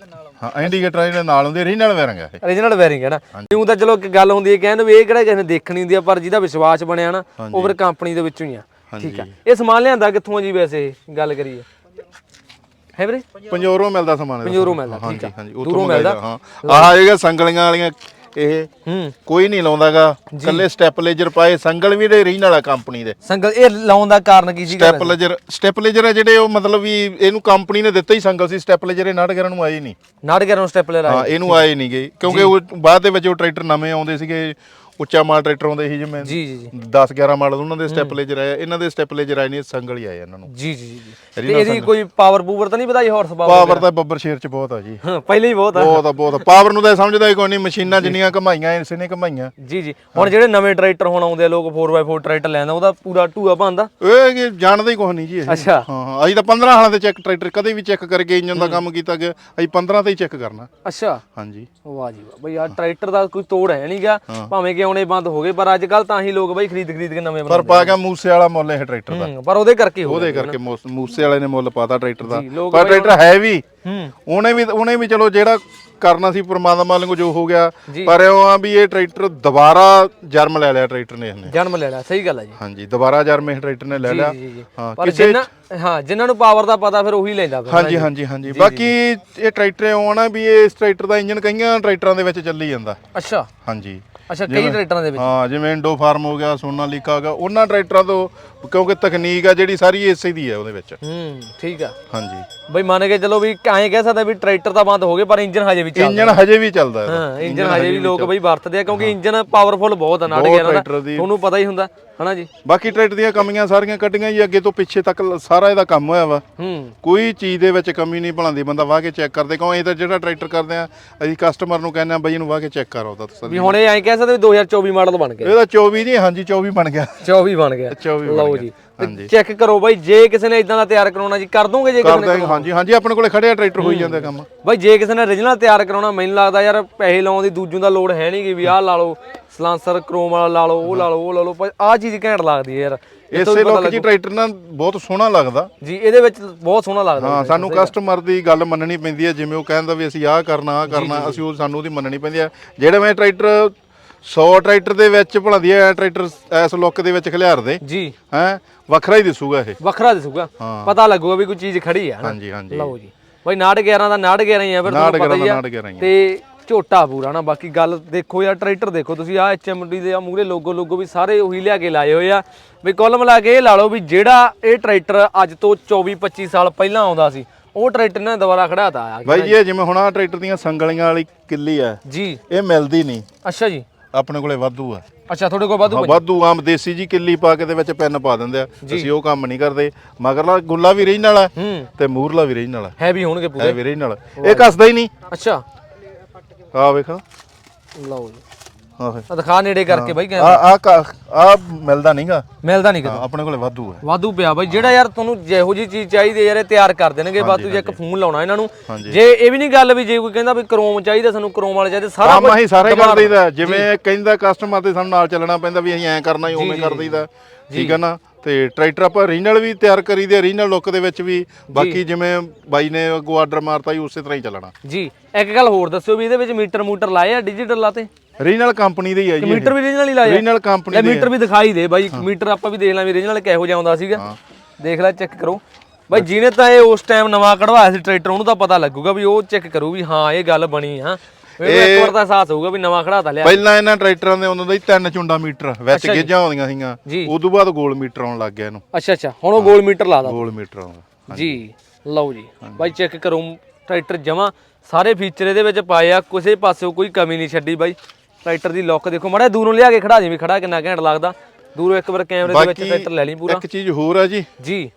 ਹਾਂ ਇੰਡੀਕੇਟਰ ਇਹਦੇ ਨਾਲ ਹੁੰਦੇ ਓਰੀਜਨਲ ਵਾਇਰਿੰਗ ਆ ਇਹ। ਰੀਜਨਲ ਬੈਰਿੰਗ ਹੈ ਨਾ। ਕਿਉਂ ਤਾਂ ਚਲੋ ਇੱਕ ਗੱਲ ਹੁੰਦੀ ਹੈ ਕਹਿੰਦੇ ਵੀ ਇਹ ਕਿਹੜਾ ਕਿਸੇ ਨੇ ਦੇਖਣੀ ਹੁੰਦੀ ਆ ਪਰ ਜਿਹਦਾ ਵਿਸ਼ਵਾਸ ਬਣਿਆ ਨਾ ਉਹ ਫਿਰ ਕੰਪਨੀ ਦੇ ਵਿੱਚੋਂ ਹੀ ਆ। ਠੀਕ ਆ। ਇਹ ਸਮਾਨ ਲਿਆਂਦਾ ਕਿੱਥੋਂ ਆ ਜੀ ਵੈਸੇ ਇਹ? ਗੱਲ ਕਰੀਏ? ਹੈ ਵੀਰੇ? ਪੰਜੋਰੋਂ ਮਿਲਦਾ ਸਮਾਨ ਇਹਦਾ। ਪੰਜੋਰੋਂ ਮਿਲਦਾ, ਠੀਕ ਹਾਂਜੀ ਆ। ਹਾਂਜੀ ਦੂਰੋਂ ਉੱਥੋਂ ਮਿਲਦਾ। ਮਿਲਦਾ ਹਾਂ। ਆਹ ਜਿਹੜਾ ਸੰਗਲੀਆਂ ਵਾਲੀਆਂ ਇਹ ਹੂੰ। ਕੋਈ ਨਹੀਂ ਲਾਉਂਦਾਗਾ। ਕੱਲੇ ਸਟੈਪਲੇਜਰ ਪਾਏ ਸੰਗਲ ਵੀ ਦੇ ਓਰੀਜਨਲ ਆ ਕੰਪਨੀ ਦੇ। ਸੰਗਲ ਇਹ ਲਾਉਣ ਦਾ ਕਾਰਨ ਕੀ ਸੀਗਾ ਸਟੈਪਲੇਜਰ ਸਟੈਪਲੇਜਰ ਆ ਜਿਹੜੇ ਉਹ ਮਤਲਬ ਵੀ ਇਹਨੂੰ ਕੰਪਨੀ ਨੇ ਦਿੱਤਾ ਹੀ ਸੰਗਲ ਸੀ ਸਟੈਪਲੇਜਰ ਇਹ ਨਾਟਗਰਾਂ ਨੂੰ ਆਏ ਨਹੀਂ। ਨਾਟਕਰ ਨੂੰ ਸਟੈਪ ਲੈ ਹਾਂ ਇਹਨੂੰ ਆਏ ਨਹੀਂ ਗਏ ਕਿਉਂਕਿ ਉਹ ਬਾਅਦ ਦੇ ਵਿੱਚ ਉਹ ਟਰੈਕਟਰ ਨਵੇਂ ਆਉਂਦੇ ਸੀਗੇ ਉੱਚਾ ਮਾਲ ਟਰੈਕਟਰ ਆਉਂਦੇ ਸੀ ਜਿਵੇਂ ਜੀ ਜੀ ਜੀ। 10 11 ਮਾਡਲ ਉਹਨਾਂ ਦੇ ਸਟੈਪਲੇਜਰ ਆਏ ਇਹਨਾਂ ਦੇ ਸਟੈਪਲੇਜਰ ਆਏ ਨਹੀਂ ਸੰਗਲ ਹੀ ਆਏ ਇਹਨਾਂ ਨੂੰ। ਜੀ ਜੀ ਜੀ। ਤੇ ਇਹਦੀ ਕੋਈ ਪਾਵਰ ਪੂਵਰ ਤਾਂ ਨਹੀਂ ਵਧਾਈ ਹਾਰਸ ਪਾਵਰ ਪਾਵਰ ਤਾਂ ਬੱਬਰ ਸ਼ੇਰ ਚ ਬਹੁਤ ਆ ਜੀ। ਹਾਂ ਪਹਿਲੇ ਹੀ ਬਹੁਤ ਆ। ਬਹੁਤ ਆ ਬਹੁਤ ਪਾਵਰ ਨੂੰ ਤਾਂ ਸਮਝਦਾ ਹੀ ਕੋਈ ਨਹੀਂ ਮਸ਼ੀਨਾਂ ਜਿੰਨੀਆਂ ਘਮਾਈਆਂ ਇਸੇ ਨੇ ਘਮਾਈਆਂ ਜੀ ਜੀ। ਹੁਣ ਜਿਹੜੇ ਨਵੇਂ ਟਰੈਕਟਰ ਹੁਣ ਆਉਂਦੇ ਆ ਲੋਕ 4x4 ਟਰੈਕਟਰ ਲੈਂਦਾ ਉਹਦਾ ਪੂਰਾ ਟੂਆ ਪਾਉਂਦਾ ਇਹ ਜਾਣਦਾ ਹੀ ਕੁਛ ਨਹੀਂ ਜੀ ਇਹ। ਅੱਛਾ। ਹਾਂ ਹਾਂ। ਅਸੀਂ ਤਾਂ 15 ਹਾਲਾਂ ਤੇ ਚੈੱਕ ਟਰੈਕਟਰ ਕਦੇ ਵੀ ਚੈੱਕ ਕਰਕੇ ਇੰਜਨ ਦਾ ਕੰਮ ਕੀਤਾ ਗਿਆ ਅਸੀਂ 15 ਤੇ ਹੀ ਚੈੱਕ ਕਰਨਾ। ਅੱਛਾ। ਹਾਂਜੀ। ਵਾਹ ਜੀ ਵਾਹ। ਬਈ ਆ ਟਰੈਕਟਰ ਦਾ ਕੋਈ ਤੋੜ ਹੈ ਨਹੀਂਗਾ ਭਾਵੇਂ ਕਿ ਆਉਣੇ ਬੰਦ ਹੋ ਗਏ ਪਰ ਅੱਜ ਕੱਲ ਤਾਂ ਹੀ ਲੋਕ ਬਈ ਖਰੀਦ ਖਰੀਦ ਕੇ ਨਵੇਂ ਪਰ ਪਾ ਗਿਆ ਮੂਸੇ ਵਾਲਾ ਮੁੱਲ ਇਹ ਟਰੈਕਟਰ ਦਾ। ਹੂੰ, ਪਰ ਉਹਦੇ ਕਰਕੇ ਹੋ ਉਹਦੇ ਕਰਕੇ ਮੂਸ- ਮੂਸੇ ਵਾਲੇ ਨੇ ਮੁੱਲ ਪਾਤਾ ਟਰੈਕਟਰ ਦਾ। ਜੀ, ਲੋਕ ਪਰ ਟਰੈਕਟਰ ਹੈ ਵੀ। ਹੂੰ। ਉਹਨੇ ਵੀ ਉਹਨੇ ਵੀ ਚਲੋ ਜਿਹੜਾ ਕਰਨਾ ਸੀ ਪ੍ਰਮਾਤਮਾ ਵਾਲੇ ਜੋ ਹੋ ਗਿਆ। ਜੀ। ਪਰ ਉਹ ਆ ਵੀ ਇਹ ਟਰੈਕਟਰ ਦੁਬਾਰਾ ਜਨਮ ਲੈ ਲਿਆ ਟਰੈਕਟਰ ਨੇ ਇਹਨੇ। ਜਨਮ ਲੈ ਲਿਆ ਸਹੀ ਗੱਲ ਹੈ ਜੀ। ਹਾਂਜੀ ਦੁਬਾਰਾ ਜਨਮ ਇਹ ਟਰੈਕਟਰ ਨੇ ਲੈ ਲਿਆ। ਜੀ, ਜੀ, ਜੀ। ਹਾਂ ਪਰ ਕਿਸੇ ਜਿੰਨਾ ਹਾਂ ਜਿਨ੍ਹਾਂ ਨੂੰ ਪਾਵਰ ਦਾ ਪਤਾ ਫਿਰ ਉਹੀ ਲੈਂਦਾ ਫਿਰ ਹਾਂਜੀ ਹਾਂਜੀ ਹਾਂਜੀ। ਬਾਕੀ ਇਹ ਟਰੈਕਟਰ ਆਉਣਾ ਵੀ ਇਹ ਇਸ ਟਰੈਕਟਰ ਦਾ ਇੰਜਨ ਕਈਆਂ ਟਰੈਕਟਰਾਂ ਦੇ ਵਿੱਚ ਚੱਲੀ ਜਾਂਦਾ। ਅੱਛਾ। ਹਾਂਜੀ। ਅੱਛਾ ਕਈ ਟਰੈਕਟਰਾਂ ਦੇ ਵਿੱਚ? ਹਾਂ ਜਿਵੇਂ ਇੰਡੋ ਫਾਰਮ ਹੋ ਗਿਆ ਸੋਨਾਲੀਕਾ ਹੋ ਗਿਆ ਉਹਨਾਂ ਟਰੈਕਟਰਾਂ ਤੋਂ ਕਿਉਂਕਿ ਤਕਨੀਕ ਆ ਜਿਹੜੀ ਸਾਰੀ ਇਸੇ ਦੀ ਹੈ ਉਹਦੇ ਵਿੱਚ। ਹੂੰ ਠੀਕ ਆ। ਹਾਂਜੀ। ਬਈ ਮੰਨ ਕੇ ਚਲੋ ਵੀ ਐਂ ਕਹਿ ਸਕਦਾ ਵੀ ਟਰੈਕਟਰ ਤਾਂ ਬੰਦ ਹੋ ਗਏ ਪਰ ਇੰਜਨ ਹਜੇ ਵੀ ਚੱਲਦਾ। ਇੰਜਨ ਹਜੇ ਵੀ ਚੱਲਦਾ ਹਾਂ ਇੰਜਨ ਹਜੇ ਵੀ ਲੋਕ ਬਈ ਵਰਤਦੇ ਆ ਕਿਉਂਕਿ ਇੰਜਨ ਪਾਵਰਫੁਲ ਬਹੁਤ ਆ ਦਾ। ਟਰੈਕਟਰ ਦੀ ਤੁਹਾਨੂੰ ਪਤਾ ਹੀ ਹੁੰਦਾ। ਹਨਾ ਜੀ? ਬਾਕੀ ਟਰੈਕਟਰ ਦੀਆਂ ਕਮੀਆਂ ਸਾਰੀਆਂ ਕੱਢੀਆਂ ਜੀ ਅੱਗੇ ਤੋਂ ਪਿੱਛੇ ਤੱਕ ਲ- ਸਾਰਾ ਇਹਦਾ ਕੰਮ ਹੋਇਆ ਵਾ। ਹੂੰ। ਕੋਈ ਚੀਜ਼ ਦੇ ਵਿੱਚ ਕਮੀ ਨਹੀਂ ਭਲਾਂਦੀ ਬੰਦਾ ਵਾਹ ਕੇ ਚੈੱਕ ਕਰਦੇ ਕਿਉਂ ਇਹ ਤਾਂ ਜਿਹੜਾ ਟਰੈਕਟਰ ਕਰਦੇ ਆ ਅਸੀਂ ਕਸਟਮਰ ਨੂੰ ਕਹਿੰਦੇ ਆ ਬਈ ਇਹਨੂੰ ਵਾਹ ਕੇ ਚੈੱਕ ਕਰੋ ਤਾਂ ਤਸੱਲੀ ਵੀ ਹੁਣ ਇਹ ਐਂ ਕਹਿ ਸਕਦੇ ਵੀ 2024 ਮਾਡਲ ਬਣ ਗਿਆ। ਇਹਦਾ 24 ਜੀ ਹਾਂਜੀ 24 ਬਣ ਗਿਆ। 24 ਬਣ ਗਿਆ। 24 ਬਣ ਲਓ ਗਿਆ। ਜੀ। ਹਾਂਜੀ। ਚੈੱਕ ਕਰੋ ਬਾਈ ਜੇ ਕਿਸੇ ਨੇ ਇਦਾਂ ਦਾ ਤਿਆਰ ਕਰਾਉਣਾ ਜੀ ਕਰ ਦੋਗੇ ਜੇ ਕਿਸੇ ਨੇ ਹਾਂਜੀ ਹਾਂਜੀ ਆਪਣੇ ਕੋਲੇ ਖੜੇ ਆ ਟਰੈਕਟਰ ਹੋਈ ਜਾਂਦਾ ਕੰਮ। ਬਾਈ ਜੇ ਕਿਸੇ ਨੇ origignal ਤਿਆਰ ਕਰਾਉਣਾ ਮੈਨੂੰ ਲੱਗਦਾ ਯਾਰ ਪੈਸੇ ਲਾਉਣ ਦੀ ਦੂਜੂ ਦਾ ਲੋੜ ਹੈ ਨਹੀਂ ਕਿ ਵੀ ਆਹ ਲਾ ਲਓ ਸਲਾਂਸਰ ਕ੍ਰੋਮ ਵਾਲਾ ਲਾ ਲਓ ਉਹ ਲਾ ਲਓ ਉਹ ਲਾ ਲਓ ਪਰ ਆਹ ਚੀਜ਼ ਘੈਂਟ ਲੱਗਦੀ ਹੈ ਯਾਰ। ਇਸੇ ਪਤਾ ਲੋਕ ਜੀ ਟਰੈਕਟਰ ਨਾਲ ਬਹੁਤ ਸੋਹਣਾ ਲੱਗਦਾ। ਜੀ ਇਹਦੇ ਵਿੱਚ ਬਹੁਤ ਸੋਹਣਾ ਲੱਗਦਾ ਹਾਂ ਸਾਨੂੰ ਕਸਟਮਰ ਦੀ ਗੱਲ ਮੰਨਣੀ ਪੈਂਦੀ ਹੈ ਜਿਵੇਂ ਉਹ ਕਹਿੰਦਾ ਵੀ ਅਸੀਂ ਆਹ ਕਰਨਾ ਆਹ ਕਰਨਾ ਅਸੀਂ ਉਹ ਸਾਨੂੰ ਉਹਦੀ ਮੰਨਣੀ ਪੈਂਦੀ ਹੈ। ਜਿਹੜੇ ਮੈਂ ਟਰੈਕਟਰ 100 ਟਰੈਕਟਰ ਦੇ ਵਿੱਚ ਭਲਾਦੀ ਹੈ ਟਰੈਕਟਰ ਇਸ ਲੁੱਕ ਦੇ ਵਿੱਚ ਖਿਲਾਰ ਦੇ। ਜੀ। ਹੈ ਵੱਖਰਾ ਹੀ ਦਿਸੂਗਾ ਇਹ। ਵੱਖਰਾ ਦਿਸੂਗਾ। ਹਾਂ। ਪਤਾ ਲੱਗੂਗਾ ਵੀ ਕੋਈ ਚੀਜ਼ ਖੜੀ ਆ ਨਾ ਹਾਂਜੀ ਹਾਂਜੀ। ਲਓ ਜੀ। ਬਾਈ 69 ਦਾ 69 ਹੀ ਆ ਫਿਰ ਤੁਹਾਨੂੰ ਪਤਾ ਹੀ ਆ। ਤੇ ਝੋਟਾ ਪੂਰਾ ਨਾ ਬਾਕੀ ਗੱਲ ਦੇਖੋ ਯਾਰ ਟਰੈਕਟਰ ਦੇਖੋ ਤੁਸੀਂ ਆ ਐਚਐਮਡੀ ਦੇ ਆ ਮੂਰੇ ਲੋਗੋ ਲੋਗੋ ਵੀ ਸਾਰੇ ਉਹੀ ਲਿਆ ਕੇ ਲਾਏ ਹੋਏ ਆ। ਵੀ ਕੁੱਲ ਮਿਲਾ ਕੇ ਇਹ ਲਾ ਲਓ ਵੀ ਜਿਹੜਾ ਇਹ ਟਰੈਕਟਰ ਅੱਜ ਤੋਂ 24 25 ਸਾਲ ਪਹਿਲਾਂ ਆਉਂਦਾ ਸੀ ਉਹ ਟਰੈਕਟਰ ਨੇ ਦੁਬਾਰਾ ਖੜਾਤਾ ਆ ਬਾਈ ਜੀ ਇਹ ਜਿਵੇਂ ਹੁਣ ਆ ਟਰੈਕਟਰ ਦੀਆਂ ਸੰਗਲੀਆਂ ਵਾਲੀ ਕਿੱਲੀ ਆ ਜੀ। ਇਹ ਮਿਲਦੀ ਨਹੀਂ। ਅੱਛਾ ਜੀ। ਆਪਣੇ ਕੋਲੇ ਵਾਧੂ ਆ। ਅੱਛਾ ਤੁਹਾਡੇ ਕੋਲ ਵਾਧੂ ਹਾਂ, ਵਾਧੂ ਆਮ ਦੇਸੀ ਜੀ ਕਿੱਲੀ ਪਾ ਕੇ ਦੇ ਵਿੱਚ ਪੈਨ ਪਾ ਦਿੰਦੇ ਆ। ਅਸੀਂ ਉਹ ਕੰਮ ਨਹੀਂ ਕਰਦੇ। ਮਗਰਲਾ ਗੁੱਲਾ ਵੀ ਰਹਿਣ ਵਾਲਾ ਹੂੰ। ਤੇ ਮੂਰਲਾ ਵੀ ਰਹਿਣ ਵਾਲਾ। ਹੈਵੀ ਹੋਣਗੇ ਪੂਰੇ। ਇਹ ਵੀ ਰਹਿਣ ਵਾਲਾ। ਇਹ ਕੱਸਦਾ ਹੀ ਨਹੀਂ। ਅੱਛਾ। ਆ ਵੇਖੋ। ਲਓ ਜੀ। ਆ ਵੇ ਆ ਦਿਖਾ ਨੇੜੇ ਕਰਕੇ ਬਾਈ ਆ ਆ ਆ ਮਿਲਦਾ ਨਹੀਂਗਾ ਮਿਲਦਾ ਨਹੀਂ ਕਿਤੇ ਆਪਣੇ ਕੋਲੇ ਵਾਧੂ ਹੈ। ਵਾਧੂ ਪਿਆ ਬਾਈ। ਜਿਹੜਾ ਯਾਰ ਤੁਹਾਨੂੰ ਜਿਹੋ ਜੀ ਚੀਜ਼ ਚਾਹੀਦੀ ਹੈ ਯਾਰ ਇਹ ਤਿਆਰ ਕਰ ਦੇਣਗੇ। ਵਾਧੂ ਜੇ ਇੱਕ ਫੋਨ ਲਾਉਣਾ ਇਹਨਾਂ ਨੂੰ। ਜੇ ਇਹ ਵੀ ਨਹੀਂ ਗੱਲ ਵੀ ਜੇ ਕੋਈ ਕਹਿੰਦਾ ਵੀ ਕ੍ਰੋਮ ਚਾਹੀਦਾ ਸਾਨੂੰ ਕ੍ਰੋਮ ਵਾਲੇ ਚਾਹੀਦੇ ਸਾਰਾ ਕੰਮ ਕੁਝ ਅਸੀਂ ਸਾਰਾ ਕਰ ਦਈਦਾ ਜਿਵੇਂ ਕਹਿੰਦਾ ਕਸਟਮਰ ਤੇ ਸਾਨੂੰ ਨਾਲ ਚੱਲਣਾ ਪੈਂਦਾ ਵੀ ਅਸੀਂ ਐਂ ਕਰਨਾ ਹੀ ਉਵੇਂ ਕਰ ਦਈਦਾ ਠੀਕ ਹੈ ਨਾ? ਤੇ ਟਰੈਕਟਰ ਆਪਾਂ ਰੀਜਨਲ ਵੀ ਤਿਆਰ ਕਰੀਦੇ ਰੀਜਨਲ ਲੁੱਕ ਦੇ ਵਿੱਚ ਵੀ। ਬਾਕੀ ਜਿਵੇਂ ਬਾਈ ਨੇ ਅੱਗੋਂ ਆਰਡਰ ਮਾਰਤਾ ਹੀ ਉਸੇ ਤਰ੍ਹਾਂ ਹੀ ਚੱਲਣਾ। ਜੀ ਇੱਕ ਗੱਲ ਹੋਰ ਦੱਸਿਓ ਵੀ ਇਹਦੇ ਵਿੱਚ ਮੀਟਰ ਮੂਟਰ ਲਾਏ ਆ ਡਿਜੀਟਲ ਲਾਤੇ? ਰੀਜਨਲ ਕੰਪਨੀ ਦੇ ਹੀ ਆ ਜੀ ਮੀਟਰ ਵੀ ਰੀਜਨਲ ਹੀ ਲਾਏ ਰੀਜਨਲ ਕੰਪਨੀ ਲੈ ਮੀਟਰ ਵੀ ਦਿਖਾਈ ਦੇ ਬਾਈ ਮੀਟਰ ਆਪਾਂ ਵੀ ਦੇਖ ਲਾਂ ਵੀ ਰੀਜਨਲ ਕਿਹੋ ਜਿਹਾ ਆਉਂਦਾ ਸੀਗਾ। ਦੇਖ ਲੈ ਚੈੱਕ ਕਰੋ। ਬਾਈ ਜਿਹਨੇ ਤਾਂ ਇਹ ਉਸ ਟਾਈਮ ਨਵਾਂ ਕਢਵਾਇਆ ਸੀ ਟਰੈਕਟਰ ਉਹਨੂੰ ਤਾਂ ਪਤਾ ਲੱਗੂਗਾ ਵੀ ਉਹ ਚੈੱਕ ਕਰੂ ਵੀ ਹਾਂ ਇਹ ਗੱਲ ਬਣੀ ਆ। ਮੈਨੂੰ ਇੱਕ ਵਾਰ ਤਾਂ ਅਹਿਸਾਸ ਹੋਊਗਾ ਵੀ ਨਵਾਂ ਖੜਾਤਾ ਲਿਆ। ਪਹਿਲਾਂ ਇਹਨਾਂ ਟਰੈਕਟਰਾਂ ਦੇ ਉਹਨਾਂ ਦਾ ਹੀ ਤਿੰਨ ਚੁੰਡਾ ਮੀਟਰ ਵਿੱਚ ਗੇਜਾਂ ਆਉਂਦੀਆਂ ਸੀਗੀਆਂ। ਜੀ। ਉਸ ਤੋਂ ਬਾਅਦ ਗੋਲ ਮੀਟਰ ਆਉਣ ਲੱਗ ਗਿਆ ਇਹਨੂੰ। ਅੱਛਾ ਅੱਛਾ। ਹੁਣ ਉਹ ਗੋਲ ਮੀਟਰ ਲਾਦਾ ਗੋਲ ਮੀਟਰ ਆਉਂਦਾ ਜੀ ਲਓ ਜੀ। ਬਾਈ ਚੈੱਕ ਕਰੋ ਟਰੈਕਟਰ ਜਮਾ। ਸਾਰੇ ਫੀਚਰ ਇਹਦੇ ਵਿੱਚ ਪਾਏ ਆ ਕਿਸੇ ਪਾਸਿਓਂ ਕੋਈ ਕਮੀ ਨਹੀਂ ਛੱਡੀ ਬਾਈ। ਟਰੈਕਟਰ ਦੀ ਲੁੱਕ ਦੇਖੋ ਮਾੜਾ ਜਿਹਾ ਦੂਰੋਂ ਲਿਆ ਕੇ ਖੜਾ ਜੀ ਵੀ ਖੜਾ ਕਿੰਨਾ ਘੈਂਟ ਲੱਗਦਾ। ਦੂਰੋਂ ਇੱਕ ਵਾਰ ਕੈਮਰੇ ਦੇ ਵਿੱਚ ਟਰੈਕਟਰ ਲੈ ਲਈ ਪੂਰਾ। ਇੱਕ ਚੀਜ਼ ਹੋਰ ਆ ਜੀ। ਜੀ।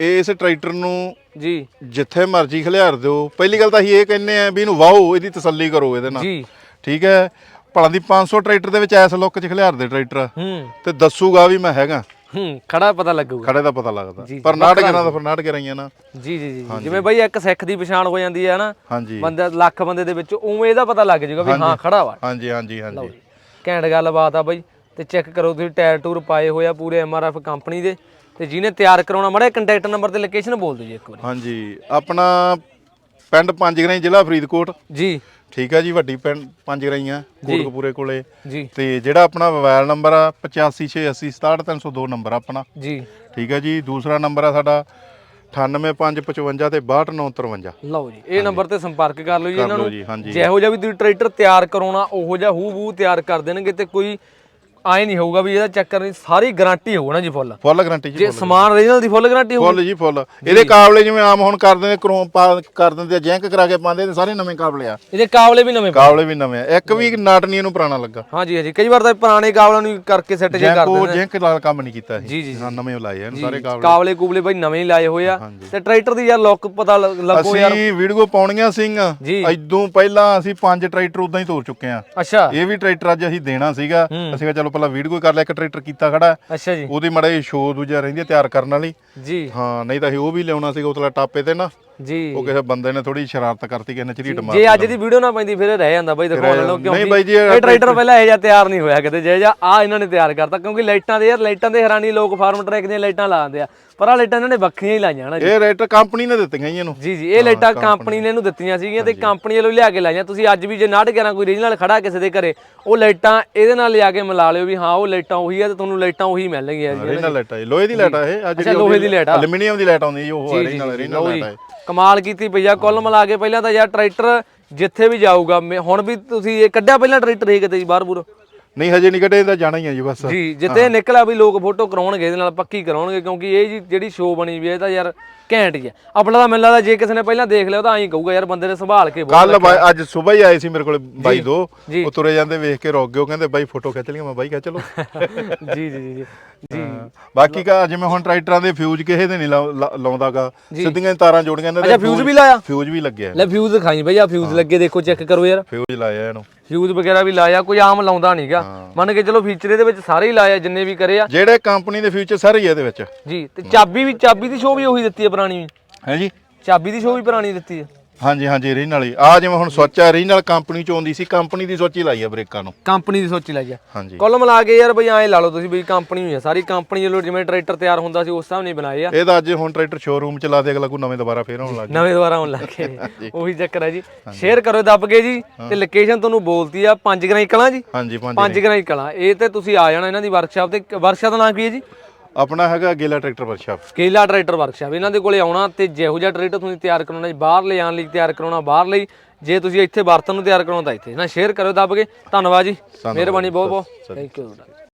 ਇਸ ਟਰੈਕਟਰ ਨੂੰ ਜੀ। ਜਿੱਥੇ ਮਰਜ਼ੀ ਖਿਲਾਰ ਦਿਓ। ਪਹਿਲੀ ਗੱਲ ਤਾਂ ਅਸੀਂ ਇਹ ਕਹਿੰਨੇ ਆ ਵੀ ਇਹਨੂੰ ਵਾਹੋ ਇਹਦੀ ਤਸੱਲੀ ਕਰੋ ਇਹਦੇ ਨਾਲ। ਜੀ। ਠੀਕ ਹੈ? ਭਲਾ ਦੀ 500 ਟਰੈਕਟਰ ਦੇ ਵਿੱਚ ਐਸ ਲੁੱਕ 'ਚ ਖਿਲਾਰ ਦੇ ਟਰੈਕਟਰ। ਹੂੰ। ਤੇ ਦੱਸੂਗਾ ਵੀ ਮੈਂ ਹੈਗਾ। ਹੂੰ ਖੜਾ ਪਤਾ ਲੱਗੂਗਾ। ਖੜੇ ਦਾ ਪਤਾ ਲੱਗਦਾ। ਜੀ, ਪਰ ਨਾਟਕ ਇਹਨਾਂ ਦਾ ਫਿਰ ਨਾਟਕ ਰਹੀਆਂ ਨਾ। ਜੀ ਜੀ ਜੀ ਜੀ। ਜਿਵੇਂ ਬਾਈ ਇੱਕ ਸਿੱਖ ਦੀ ਪਛਾਣ ਹੋ ਜਾਂਦੀ ਹੈ ਨਾ। ਹਾਂਜੀ। ਬੰਦਾ ਲੱਖ ਬੰਦੇ ਦੇ ਵਿੱਚ ਉਵੇਂ ਇਹਦਾ ਪਤਾ ਲੱਗ ਜਾਊਗਾ ਵੀ ਹਾਂ ਖੜਾ ਵਾ। ਹਾਂਜੀ ਹਾਂਜੀ ਹਾਂਜੀ। ਘੈਂਟ ਗੱਲਬਾਤ ਆ ਬਾਈ। ਤੇ ਚੈੱਕ ਕਰੋ ਤੁਸੀਂ ਟਾਇਰ ਟੂਰ ਪਾਏ ਹੋਏ ਆ ਪੂਰੇ ਐਮਆਰਐਫ ਕੰਪਨੀ ਦੇ। ਤੇ ਜਿਹਨੇ ਤਿਆਰ ਕਰਾਉਣਾ ਮੜਾ ਕੰਟੈਕਟ ਨੰਬਰ ਤੇ ਲੋਕੇਸ਼ਨ ਬੋਲ ਦਿਓ ਜੀ ਇੱਕ ਵਾਰੀ। ਹਾਂਜੀ ਆਪਣਾ ਪਿੰਡ ਪੰਜਗਰਾਈ ਜ਼ਿਲ੍ਹਾ ਫਰੀਦਕੋਟ। ਜੀ। ਠੀਕ ਹੈ ਜੀ ਵੱਡੀ ਪਿੰਡ ਪੰਜਗਰਾਈਆਂ ਕੋਟਕਪੂਰੇ ਕੋਲੇ। ਜੀ। ਤੇ ਜਿਹੜਾ ਆਪਣਾ ਮੋਬਾਈਲ ਨੰਬਰ ਆ 8568067302 ਨੰਬਰ ਆ ਆਪਣਾ। ਜੀ। ਠੀਕ ਹੈ ਜੀ ਦੂਸਰਾ ਨੰਬਰ ਆ ਸਾਡਾ 98555 ਤੇ 62953 ਲਓ ਜੀ ਇਹ ਨੰਬਰ ਤੇ ਸੰਪਰਕ ਕਰ ਲਓ ਜੀ ਇਹਨਾਂ ਨੂੰ। ਜਿਹੋ ਜਿਹਾ ਵੀ ਤੁਸੀਂ ਟਰੈਕਟਰ ਤਿਆਰ ਕਰਾਉਣਾ ਉਹੋ ਜਿਹਾ ਹੂ ਬੂ ਤਿਆਰ ਕਰ ਦੇਣਗੇ ਤੇ ਕੋਈ ਆਏ ਨਹੀਂ ਹੋਊਗਾ ਵੀ ਇਹਦਾ ਚੱਕਰ ਨਹੀਂ ਸਾਰੀ ਗਾਰੰਟੀ ਹੋਊ ਨਾ ਜੀ ਫੁੱਲ ਫੁੱਲ ਗਾਰੰਟੀ ਜੀ ਜੇ ਸਮਾਨ ਓਰੀਜਨਲ ਦੀ ਫੁੱਲ ਗਾਰੰਟੀ ਹੋਊ ਫੁੱਲ ਜੀ ਫੁੱਲ ਇਹਦੇ ਕਾਬਲੇ ਜਿਵੇਂ ਆਮ ਹੁਣ ਕਰ ਦਿੰਦੇ ਕ੍ਰੋਮ ਪਾ ਕਰ ਦਿੰਦੇ ਆ ਜੈਂਕ ਕਰਾ ਕੇ ਪਾਉਂਦੇ ਤੇ ਸਾਰੇ ਨਵੇਂ ਕਾਬਲੇ ਆ। ਇਹਦੇ ਕਾਬਲੇ ਵੀ ਨਵੇਂ ਕਾਬਲੇ ਵੀ ਨਵੇਂ ਆ। ਇੱਕ ਵੀ ਨਾਟ ਨਹੀਂ ਇਹਨੂੰ ਪੁਰਾਣਾ ਲੱਗਾ। ਹਾਂਜੀ ਹਾਂਜੀ ਕਈ ਵਾਰ ਤਾਂ ਪੁਰਾਣੇ ਕਾਬਲਾਂ ਨੂੰ ਕਰਕੇ ਸੈੱਟ ਜੇ ਕਰ ਜੈਂਕ ਉਹ ਦਿੰਦੇ ਨੇ ਜੈਂਕ ਨਾਲ ਕੰਮ ਨਹੀਂ ਕੀਤਾ ਜੀ, ਜੀ, ਹਾਂ ਨਵੇਂ ਲਾਏ ਆ ਸਾਰੇ ਕਾਬਲੇ। ਕਾਬਲੇ ਕੂਬਲੇ ਬਾਈ ਨਵੇਂ ਹੀ ਲਾਏ ਹੋਏ ਆ। ਤੇ ਟਰੈਕਟਰ ਦੀ ਯਾਰ ਲੁੱਕ ਪਤਾ ਲ- ਲੱਗੋ ਯਾਰ। ਅਸੀਂ ਵੀਡੀਓ ਪਾਉਣੀਆਂ ਸੀਗੀਆਂ। ਜੀ। ਇਦੋਂ ਪਹਿਲਾਂ ਅਸੀਂ ਪੰਜ ਟਰੈਕਟਰ ਉਦਾਂ ਹੀ ਤੋਰ ਚੁੱਕੇ ਆ। ਅੱਛਾ। ਇਹ ਵੀ ਟਰੈਕਟਰ ਅੱਜ ਅਸੀਂ ਦੇਣਾ ਸੀਗਾ। ਅਸੀਂ ਕਿਹਾ ਚਲੋ ਪਹਿਲਾਂ ਵੀਡੀਓ ਕਰ ਲਿਆ ਇੱਕ ਟਰੈਕਟਰ ਕੀਤਾ ਖੜਾ। ਅੱਛਾ ਜੀ। ਉਹਦੀ ਮੜੇ ਸ਼ੋਅ ਦੂਜਾ ਰਹਿੰਦੀ ਆ ਤਿਆਰ ਕਰਨ ਵਾਲੀ। ਜੀ। ਹਾਂ ਨਹੀਂ ਤਾਂ ਅਸੀਂ ਉਹ ਵੀ ਲਿਆਉਣਾ ਸੀਗਾ ਉਤਲਾ ਟਾਪੇ ਤੇ ਨਾ। ਜੀ। ਉਹ ਕਿਸੇ ਬੰਦੇ ਨੇ ਥੋੜੀ ਸ਼ਰਾਰਤ ਕਰਤੀ ਕਿਸੇ ਨੇ ਝਰੀਟ ਮਾਰ ਜੇ ਅੱਜ ਦੀ ਵੀਡੀਓ ਨਾ ਪੈਂਦੀ ਫਿਰ ਰਹਿ ਜਾਂਦਾ ਬਾਈ ਦਿਖਾਉਣ ਨੂੰ ਕਿਉਂਕਿ ਨਹੀਂ ਬਾਈ ਜੀ, ਇਹ ਟਰੈਕਟਰ ਪਹਿਲਾਂ ਇਹ ਜਿਹਾ ਤਿਆਰ ਨਹੀਂ ਹੋਇਆ ਕਿਤੇ ਜੇ ਜਾਂ ਆ ਇਹਨਾਂ ਨੇ ਤਿਆਰ ਕਰਤਾ ਕਿਉਂਕਿ ਲਾਈਟਾਂ ਦੇ ਯਾਰ ਲਾਈਟਾਂ ਦੇ ਹੈਰਾਨੀ ਲੋਕ ਫਾਰਮ ਟਰੈਕ ਦੀਆਂ ਲਾਈਟਾਂ ਲਾ ਦਿੰਦੇ ਆ ਪਰ ਆ ਲਾਈਟਾਂ ਇਹਨਾਂ ਨੇ ਵੱਖਰੀਆਂ ਹੀ ਲਾਈਆਂ ਨਾ ਜੀ। ਇਹ ਰਾਈਟਰ ਕੰਪਨੀ ਨੇ ਦਿੱਤੀਆਂ ਜੀ ਇਹਨੂੰ। ਜੀ ਜੀ ਇਹ ਲਾਈਟਾਂ ਕੰਪਨੀ ਨੇ ਇਹਨੂੰ ਦਿੱਤੀਆਂ ਸੀਗੀਆਂ ਤੇ ਕੰਪਨੀ ਵੱਲੋਂ ਲਿਆ ਕੇ ਲਾਈਆਂ। ਤੁਸੀਂ ਅੱਜ ਵੀ ਜੇ 911 ਕੋਈ ਰੀਜਨਲ ਖੜਾ ਕਿਸੇ ਦੇ ਘਰੇ ਉਹ ਲਾਈਟਾਂ ਇਹਦੇ ਨਾਲ ਲਿਆ ਕੇ ਮਿਲਾ ਲਿਓ ਵੀ ਹਾਂ ਉਹ ਲਾਈਟਾਂ ਉਹੀ ਆ ਤੇ ਤੁਹਾਨੂੰ ਲਾਈਟਾਂ ਉਹੀ ਮਿਲਣਗੀਆਂ ਜੀ ਰੀਨਲ ਲਾਈਟ ਲੋਹੇ ਦੀ ਲਾਈਟ ਇਹ ਅੱਜ ਲੋਹੇ ਦੀ ਆ। ਐਲੂਮੀਨੀਅਮ ਦੀ ਲਾਈਟ ਆਉਂਦੀ ਜੀ ਉਹ ਰੀਨਲ ਰੀਨਲ ਲਾਈਟ ਹੈ ਕਮਾਲ ਕੀਤੀ ਪਈ ਆ ਕੁੱਲ ਮਿਲਾ ਕੇ ਪਹਿਲਾਂ ਤਾਂ ਯਾਰ ਟਰੈਕਟਰ ਜਿੱਥੇ ਵੀ ਜਾਊਗਾ ਮੈਂ- ਹੁਣ ਵੀ ਤੁਸੀਂ ਇਹ ਕੱਢਿਆ ਪਹਿਲਾਂ ਟਰੈਕਟਰ ਇਹ ਕਿਤੇ ਜੀ ਬਾਹਰ ਬੂਰ ਨਹੀਂ ਹਜੇ ਨਹੀਂ ਕੱਢੇ ਇਹਦਾ ਜਾਣਾ ਹੀ ਹੈ ਜੀ ਬਸ। ਜੀ ਜਿੱਥੇ ਨਿਕਲਿਆ ਵੀ ਲੋਕ ਫੋਟੋ ਕਰਾਉਣਗੇ ਇਹਦੇ ਨਾਲ ਪੱਕੀ ਕਰਾਉਣਗੇ ਕਿਉਂਕਿ ਇਹ ਜੀ ਜਿਹੜੀ ਸ਼ੋਅ ਬਣੀ ਵੀ ਇਹ ਤਾਂ ਯਾਰ ਘੈਂਟ ਹੀ ਆ ਆਪਣਾ ਤਾਂ ਮੈਨੂੰ ਲੱਗਦਾ ਜੇ ਕਿਸੇ ਨੇ ਪਹਿਲਾਂ ਦੇਖ ਲਿਆ ਤਾਂ ਐਂ ਕਹੂਗਾ ਯਾਰ ਬੰਦੇ ਨੇ ਸੰਭਾਲ ਕੇ ਬਹੁਤ- ਕੱਲ ਅੱਜ ਸਵੇਰ ਹੀ ਆਏ ਸੀ ਮੇਰੇ ਕੋਲ ਬਾਈ ਦੋ। ਜੀ। ਉਹ ਤੁਰੇ ਜਾਂਦੇ ਵੇਖ ਕੇ ਰੁਕ ਗਏ ਉਹ ਕਹਿੰਦੇ ਬਾਈ ਫੋਟੋ ਖਿੱਚ ਲਈਆਂ ਮੈਂ ਬਾਈ ਖਿੱਚ ਲਓ। ਜੀ ਜੀ ਜੀ ਜੀ। ਜੀ। ਬਾਕੀ ਕਾ ਜਿਵੇਂ ਹੁਣ ਟਰੈਕਟਰਾਂ ਦੇ ਫਿਊਜ਼ ਕਿਸੇ ਦੇ ਨਹੀਂ ਲਾ- ਲਾ- ਲਾਉਂਦਾਗਾ। ਸਿੱਧੀਆਂ ਹੀ ਤਾਰਾਂ ਜੋੜੀਆਂ ਇਹਨਾਂ ਅੱਛਾ ਫਿਊਜ਼ ਵੀ ਲਾਇਆ? ਫਿਊਜ਼ ਵੀ ਲੱਗਿਆ। ਲੈ ਫਿਊਜ਼ ਦਿਖਾਈ ਬਈ ਆ ਫਿਊਜ਼ ਲੱਗੇ ਦੇਖੋ ਚੈੱਕ ਕਰੋ ਯਾਰ। ਫਿਊਜ਼ ਲਾਇਆ ਇਹਨੂੰ। ਫਿਊਜ਼ ਵਗੈਰਾ ਵੀ ਲਾਇਆ ਕੋਈ ਆਮ ਲਾਉਂਦਾ ਨਹੀਂਗਾ ਮੰਨ ਕੇ ਚਲੋ ਫੀਚਰ ਇਹਦੇ ਵਿੱਚ ਸਾਰੇ ਹੀ ਲਾਇਆ ਜਿੰਨੇ ਵੀ ਕਰੇ ਆ। ਜਿਹੜੇ ਕੰਪਨੀ ਦੇ ਫਿਊਚਰ ਸਾਰੇ ਹੀ ਇਹਦੇ ਵਿੱਚ। ਜੀ ਤੇ ਚਾਬੀ ਵੀ ਚਾਬੀ ਦੀ ਸ਼ੋ ਵੀ ਉਹੀ ਦਿੱਤੀ ਹੈ ਪੁਰਾਣੀ। ਹੈ ਜੀ। ਚਾਬੀ ਦੀ ਸ਼ੋ ਵੀ ਪੁਰਾਣੀ ਦਿੱਤੀ ਹੈ ਹਾਂਜੀ ਹਾਂਜੀ ਰੀਨਲ ਹੀ। ਆ ਜਿਵੇਂ ਹੁਣ ਸੋਚ ਆ ਰੀਨਲ ਕੰਪਨੀ ਚੋਂ ਆਉਂਦੀ ਸੀ ਕੰਪਨੀ ਦੀ ਸੋਚ ਹੀ ਲਾਈ ਆ ਬ੍ਰੇਕਾਂ ਨੂੰ। ਕੰਪਨੀ ਦੀ ਸੋਚੀ ਲਾਈ ਆ। ਹਾਂਜੀ। ਕੁੱਲ ਮਿਲਾ ਕੇ ਯਾਰ ਬਈ ਐਂ ਲਾ ਲਓ ਤੁਸੀਂ ਬਈ ਕੰਪਨੀ ਹੋਈ ਆ। ਸਾਰੀ ਕੰਪਨੀ ਜਦੋਂ ਜਿਵੇਂ ਟਰੈਕਟਰ ਤਿਆਰ ਹੁੰਦਾ ਸੀ ਉਸ ਹਿਸਾਬ ਨਹੀਂ ਬਣਾਏ ਆ। ਇਹਦਾ ਅੱਜ ਹੁਣ ਟਰੈਕਟਰ ਸ਼ੋਰੂਮ ਚ ਲਾ ਦੇ ਅਗਲਾ ਕੋਈ ਨਵੇਂ ਦੁਬਾਰਾ ਫੇਰ ਆਉਣ ਲੱਗ ਗਿਆ। ਨਵੇਂ ਦੁਬਾਰਾ ਆਉਣ ਲੱਗੇ ਉਹੀ ਚੱਕਰ ਹੈ ਜੀ। ਸ਼ੇਅਰ ਕਰੋ ਦੱਬ ਕੇ ਜੀ ਤੇ ਲੋਕੇਸ਼ਨ ਤੁਹਾਨੂੰ ਬੋਲਤੀ ਆ ਪੰਜ ਗਰਾਈ ਕਲਾਂ ਜੀ। ਹਾਂਜੀ ਪੰਜ ਪੰਜ ਗਰਾਈ ਕਲਾਂ ਇਹ ਤੇ ਤੁਸੀਂ ਆ ਜਾਣਾ ਇਹਨਾਂ ਦੀ ਵਰਕਸ਼ਾਪ ਤੇ। ਵਰਕਸ਼ਾਪ ਦਾ ਨਾਮ ਕੀ ਹੈ ਜੀ? ਆਪਣਾ ਹੈਗਾ ਗੇਲਾ ਟਰੈਕਟਰ ਵਰਕਸ਼ਾਪ ਸਕੇਲਾ ਟਰੈਕਟਰ ਵਰਕਸ਼ਾਪ ਇਹਨਾਂ ਦੇ ਕੋਲੇ ਆਉਣਾ ਤੇ ਜਿਹੋ ਜਿਹਾ ਟਰੈਕਟਰ ਤੁਸੀਂ ਤਿਆਰ ਕਰਾਉਣਾ ਜੀ ਬਾਹਰ ਲੈ ਜਾਣ ਲਈ ਤਿਆਰ ਕਰਾਉਣਾ ਬਾਹਰ ਲਈ ਜੇ ਤੁਸੀਂ ਇੱਥੇ ਵਰਤਨ ਨੂੰ ਤਿਆਰ ਕਰਾਉਣਾ ਤਾਂ ਇੱਥੇ। ਨਾ ਸ਼ੇਅਰ ਕਰੋ ਦੱਬ ਕੇ। ਧੰਨਵਾਦ ਜੀ। ਮਿਹਰਬਾਨੀ ਬਹੁਤ ਬਹੁਤ। Thank you